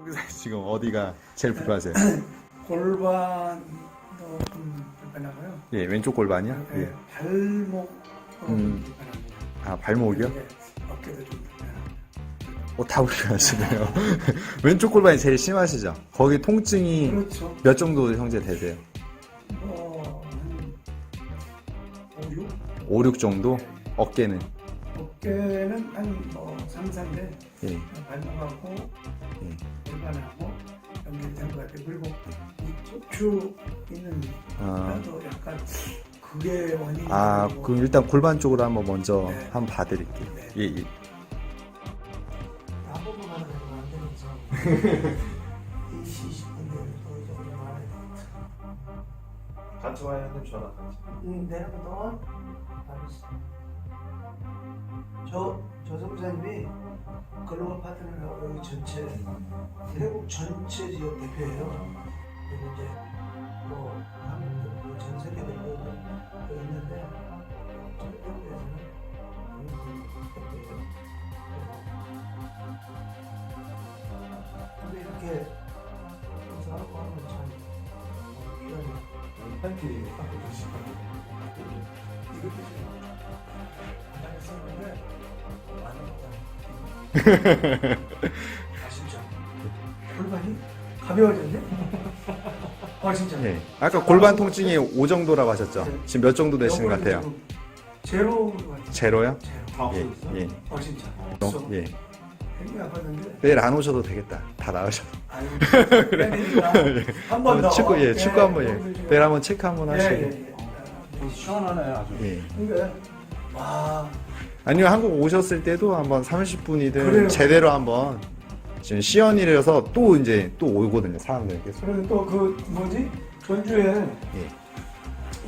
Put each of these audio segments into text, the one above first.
여기서 지금 어디가 제일 불편하세요? 골반도 좀 불편하고요. 예, 왼쪽 골반이요? 네, 예. 발목도 음. 불편합니다. 아, 발목이요? 네, 어깨도 좀 불편합니다. 어, 다 불편하시네요. 왼쪽 골반이 제일 심하시죠? 거기 통증이 그렇죠. 몇 정도 형제 되세요? 뭐, 한 5, 6? 5, 6 정도? 어깨는? 어깨는 한 뭐 3, 4인데 예. 발목하고 예. 골반하고 연결된 것 같아요. 그리고 이 척추 있는 아, 나도 약간 그게 원인이 아, 그럼 일단 골반 쪽으로 한번 먼저 네. 한번 봐드릴게요. 네. 예, 예. 나보고 가는 거안 되면서 이 시식인데 또 이제 우리 말해 같이 와야 하는 전화. 응, 내려가 너 알았어. 저, 저 선생님이 글로벌 파트너라고 여기 전체, 태국 전체 지역 대표예요. 그리고 이제 뭐, 한국도 뭐전 세계 대표도 있는데, 태국에서는 대표예요. 근데 이렇게 사고 하면 참 귀하네요. 팬티 갖고 계시고. 이것 아 진짜 골반이 가벼워졌네? 아 진짜 예. 아까 골반 통증이 5 정도라고 하셨죠? 지금 몇 정도 되시는 것 같아요? 제로 같아 제로요? 제로 다 예, 없어졌어? 예. 아 진짜 어, 예. 굉장히 아팠는데 내일 안 오셔도 되겠다. 다 나으셔도. 아유 빼내니까 한번 더 축구, 예, 축구 한번, 예. 내일 한번 체크 한번 예, 하시고. 예, 예. 좀 시원하네 아주. 예. 근데 와 아니면 한국 오셨을 때도 한번 30분이든 그래요. 제대로 한번 지금 시연이라서 또 이제 또 오거든요 사람들 계속 그래서 또 그 뭐지 전주에 예.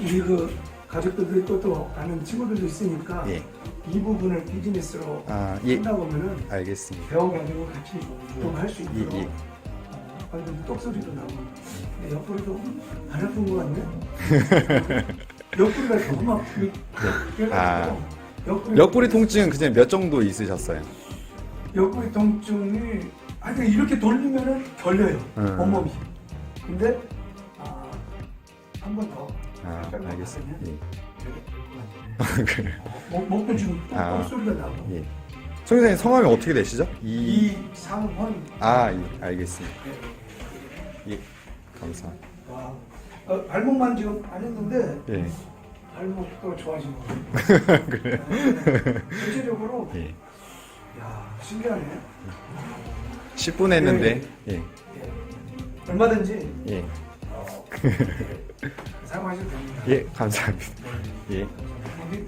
우리 그 가족들이 또, 또 아는 친구들도 있으니까 예. 이 부분을 비즈니스로 아, 예. 한다 보면은 알겠습니다 배워가지고 같이 좀 할수 예, 있도록 예. 어, 완전 똑소리도 나고 근데 옆구리도 안 아픈 것 같네 옆구리가 너무 막 아. 옆구리, 옆구리 통증은 그냥 몇 정도 있으셨어요? 옆구리 통증이 하여튼 이렇게 돌리면은 결려요 음. 온몸이 근데 아, 한 번더 아 알겠습니다 예. 목, 목도 지금 아. 똑 소리가 나고 예. 송교사님 성함이 어떻게 되시죠? 이... 이상헌 아 예. 알겠습니다 예 감사합니다 와, 어, 발목만 지금 안 했는데 예. 발목도 좋아진 거 같아요. 그래요? 전체적으로 예. 야 신기하네. 10분 했는데 예. 예. 얼마든지 예. 사용하셔도 됩니다. 예 감사합니다 예. 우리